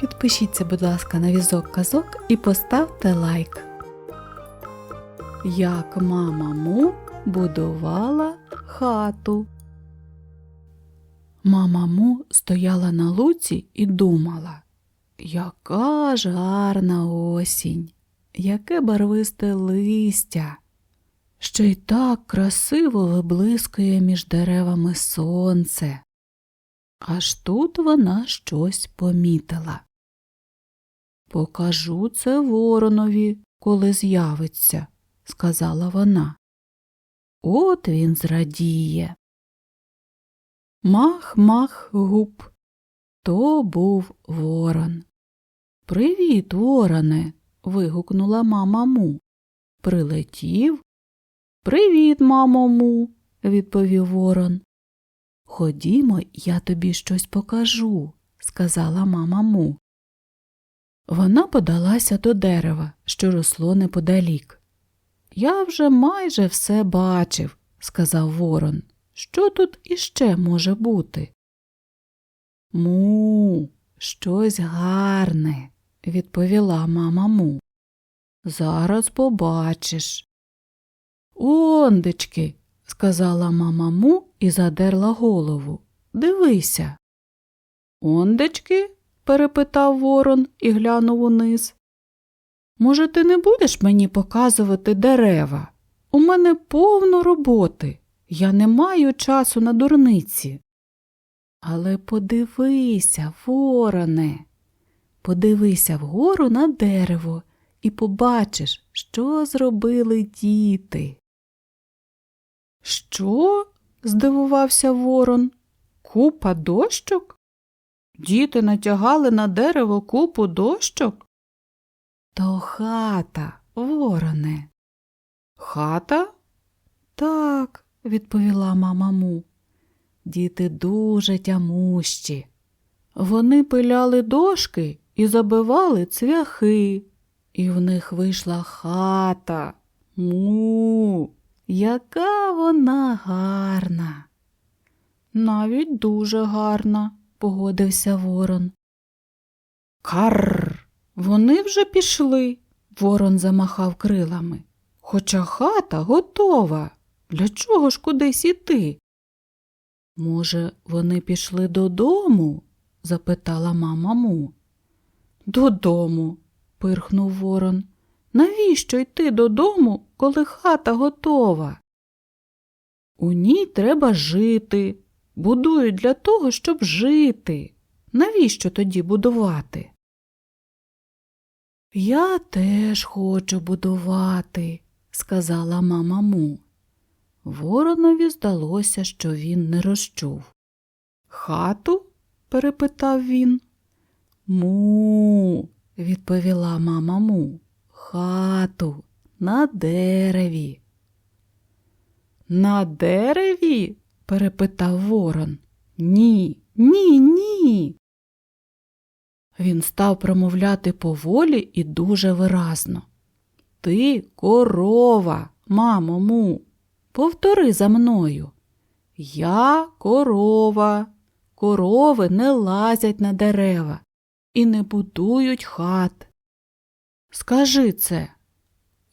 Підпишіться, будь ласка, на візок казок і поставте лайк. Як мама Му будувала хату. Мама Му стояла на луці і думала, яка ж гарна осінь, яке барвисте листя. Ще й так красиво виблискує між деревами сонце. Аж тут вона щось помітила. Покажу це воронові, коли з'явиться, сказала вона. От він зрадіє. Мах, мах, гуп. То був ворон. Привіт, вороне. вигукнула мама му. Прилетів. Привіт, мамо му, відповів ворон. Ходімо, я тобі щось покажу, сказала мама му. Вона подалася до дерева, що росло неподалік. Я вже майже все бачив, сказав ворон. Що тут іще може бути? Му, щось гарне, відповіла мама му. Зараз побачиш. Ондечки, сказала мама му і задерла голову. Дивися. Ондечки? Перепитав ворон і глянув униз. Може, ти не будеш мені показувати дерева? У мене повно роботи. Я не маю часу на дурниці. Але подивися, вороне, подивися вгору на дерево і побачиш, що зробили діти. Що? здивувався ворон. Купа дощок? Діти натягали на дерево купу дощок? То хата, вороне. Хата? Так, відповіла мама му. Діти дуже тямущі. Вони пиляли дошки і забивали цвяхи, і в них вийшла хата. Му, яка вона гарна. Навіть дуже гарна, погодився ворон. Карр. Вони вже пішли. Ворон замахав крилами. Хоча хата готова. Для чого ж кудись іти? Може, вони пішли додому? запитала мама му. Додому, пирхнув ворон. Навіщо йти додому, коли хата готова? У ній треба жити. Будують для того, щоб жити. Навіщо тоді будувати? Я теж хочу будувати, сказала мама му. Воронові здалося, що він не розчув. Хату? перепитав він. Му, відповіла мама му. Хату на дереві. На дереві? Перепитав ворон. Ні, ні, ні. Він став промовляти поволі і дуже виразно. Ти корова, мамо му. Повтори за мною. Я корова. Корови не лазять на дерева і не будують хат. Скажи це.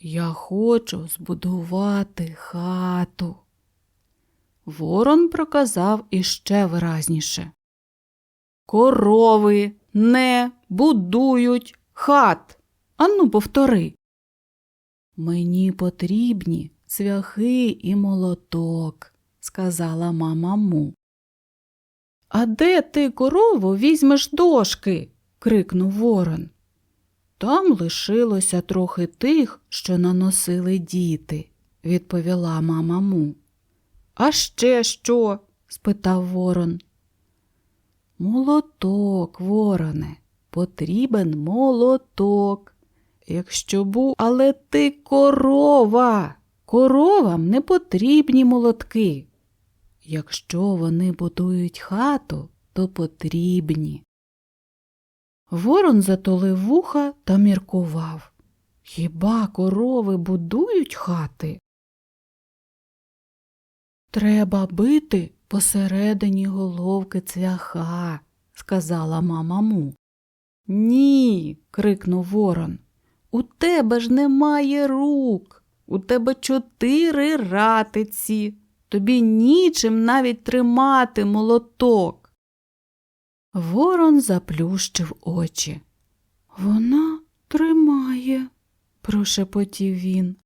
Я хочу збудувати хату. Ворон проказав іще виразніше. Корови не будують хат. Ану, повтори. Мені потрібні цвяхи і молоток, сказала мама му. А де ти, корову, візьмеш дошки? крикнув ворон. Там лишилося трохи тих, що наносили діти, відповіла мама му. А ще що? спитав ворон. Молоток, вороне, потрібен молоток. Якщо був, але ти корова. Коровам не потрібні молотки. Якщо вони будують хату, то потрібні. Ворон затулив вуха та міркував. Хіба корови будують хати? Треба бити посередині головки цвяха, сказала мама му. Ні. крикнув ворон. У тебе ж немає рук. У тебе чотири ратиці. Тобі нічим навіть тримати молоток. Ворон заплющив очі. Вона тримає, прошепотів він.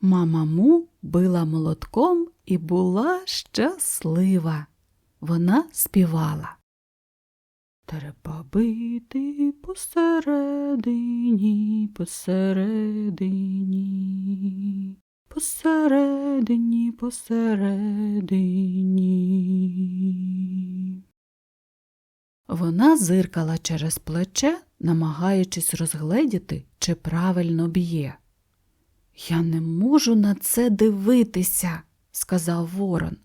Мама му била молотком і була щаслива. Вона співала. Треба бити посередині, посередині, посередині, посередині. Вона зиркала через плече, намагаючись розгледіти, чи правильно б'є. Я не можу на це дивитися, сказав ворон.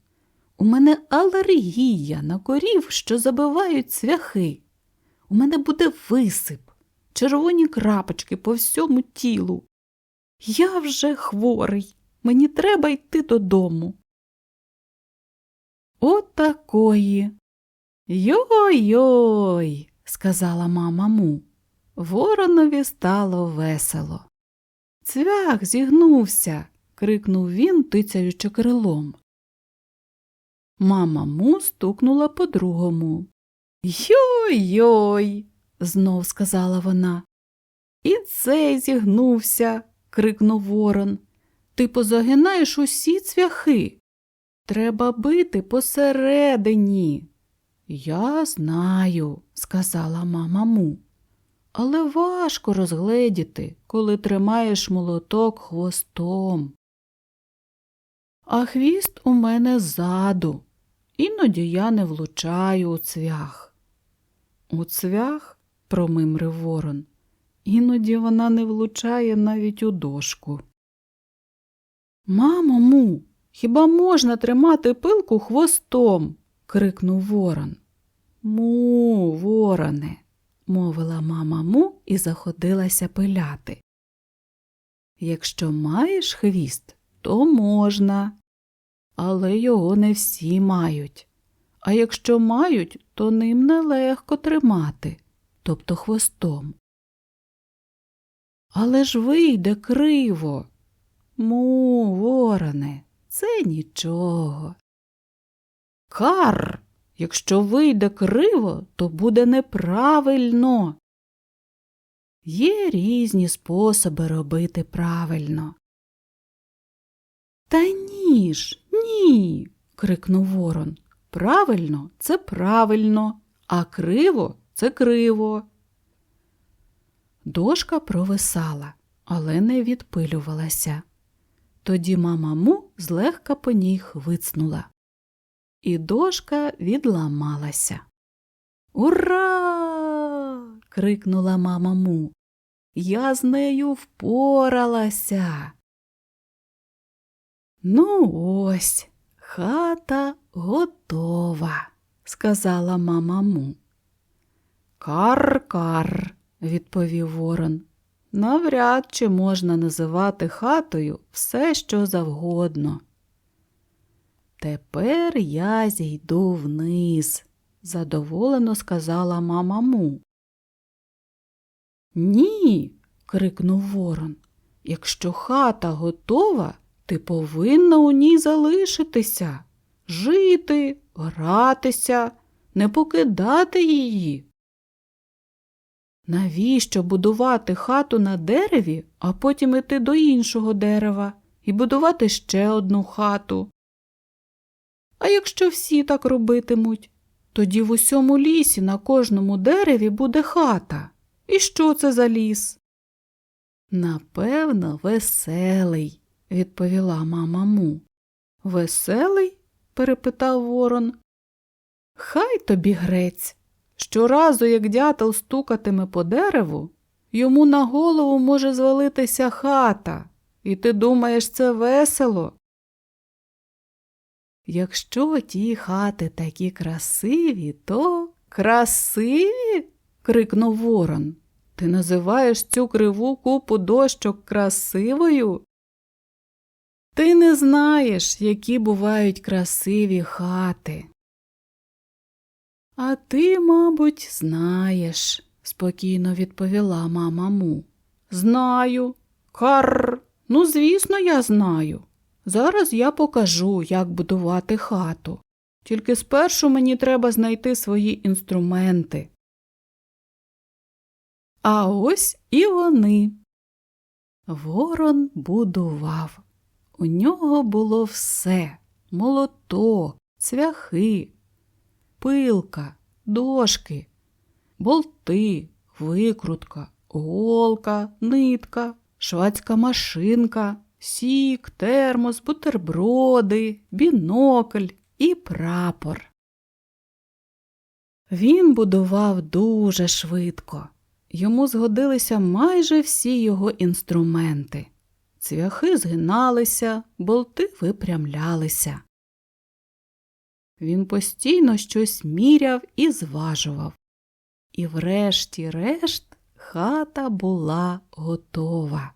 У мене алергія на корів, що забивають цвяхи. У мене буде висип, червоні крапочки по всьому тілу. Я вже хворий, мені треба йти додому. Отакої. Йой-йой, сказала мама му. Воронові стало весело. Цвях зігнувся, крикнув він, тицяючи крилом. Мама му стукнула по другому. Йой-йой, знов сказала вона. І цей зігнувся, крикнув ворон. Ти позагинаєш усі цвяхи. Треба бити посередині. Я знаю, сказала мама му. Але важко розгледіти, коли тримаєш молоток хвостом. А хвіст у мене ззаду. Іноді я не влучаю у цвях. У цвях, промимрив ворон, іноді вона не влучає навіть у дошку. Мамо му, хіба можна тримати пилку хвостом? крикнув ворон. Му, вороне, мовила мама му і заходилася пиляти. Якщо маєш хвіст, то можна, але його не всі мають. А якщо мають, то ним нелегко тримати, тобто хвостом. Але ж вийде криво. Му, вороне, це нічого. Кар, якщо вийде криво, то буде неправильно. Є різні способи робити правильно. Та ні ж, ні. крикнув ворон. Правильно це правильно, а криво це криво. Дошка провисала, але не відпилювалася. Тоді мама му злегка по ній хвицнула. І дошка відламалася. Ура! крикнула мама му. Я з нею впоралася. Ну, ось, хата готова, сказала мама му. Кар-кар, відповів ворон. Навряд чи можна називати хатою все, що завгодно. Тепер я зійду вниз, задоволено сказала мама му. Ні, крикнув ворон. Якщо хата готова, ти повинна у ній залишитися, жити, гратися, не покидати її. Навіщо будувати хату на дереві, а потім іти до іншого дерева і будувати ще одну хату? А якщо всі так робитимуть, тоді в усьому лісі на кожному дереві буде хата. І що це за ліс? Напевно, веселий, відповіла мама му. Веселий? перепитав ворон. Хай тобі грець. Щоразу, як дятел стукатиме по дереву, йому на голову може звалитися хата, і ти думаєш, це весело. Якщо ті хати такі красиві, то красиві? крикнув ворон. Ти називаєш цю криву купу дощок красивою? Ти не знаєш, які бувають красиві хати. А ти, мабуть, знаєш, спокійно відповіла мама Му. Знаю. Карр. Ну, звісно, я знаю. Зараз я покажу, як будувати хату. Тільки спершу мені треба знайти свої інструменти. А ось і вони. Ворон будував. У нього було все молоток, цвяхи, пилка, дошки, болти, викрутка, голка, нитка, швацька машинка, сік, термос, бутерброди, бінокль і прапор. Він будував дуже швидко. Йому згодилися майже всі його інструменти. Цвяхи згиналися, болти випрямлялися. Він постійно щось міряв і зважував. І врешті-решт хата була готова.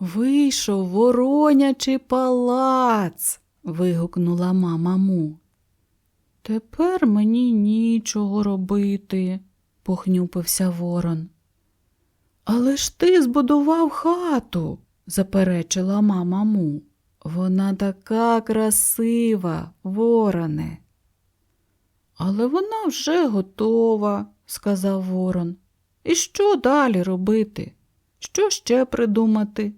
Вийшов воронячий палац. вигукнула мама Му. Тепер мені нічого робити, похнюпився ворон. Але ж ти збудував хату, заперечила мама Му. Вона така красива, вороне. Але вона вже готова, сказав ворон. І що далі робити? Що ще придумати?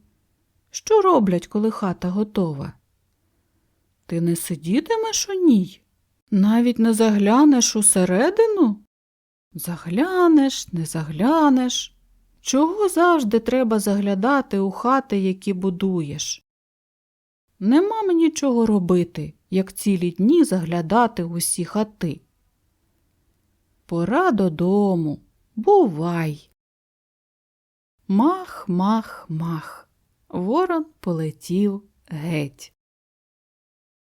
Що роблять, коли хата готова? Ти не сидітимеш у ній? Навіть не заглянеш усередину? Заглянеш, не заглянеш. Чого завжди треба заглядати у хати, які будуєш? Нема мені чого робити, як цілі дні заглядати в усі хати. Пора додому. Бувай. Мах, мах, мах. Ворон полетів геть.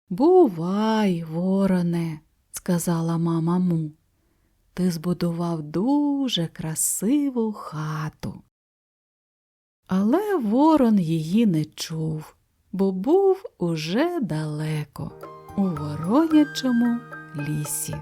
Бувай, вороне, сказала мама Му. Ти збудував дуже красиву хату. Але ворон її не чув, бо був уже далеко, у воронячому лісі.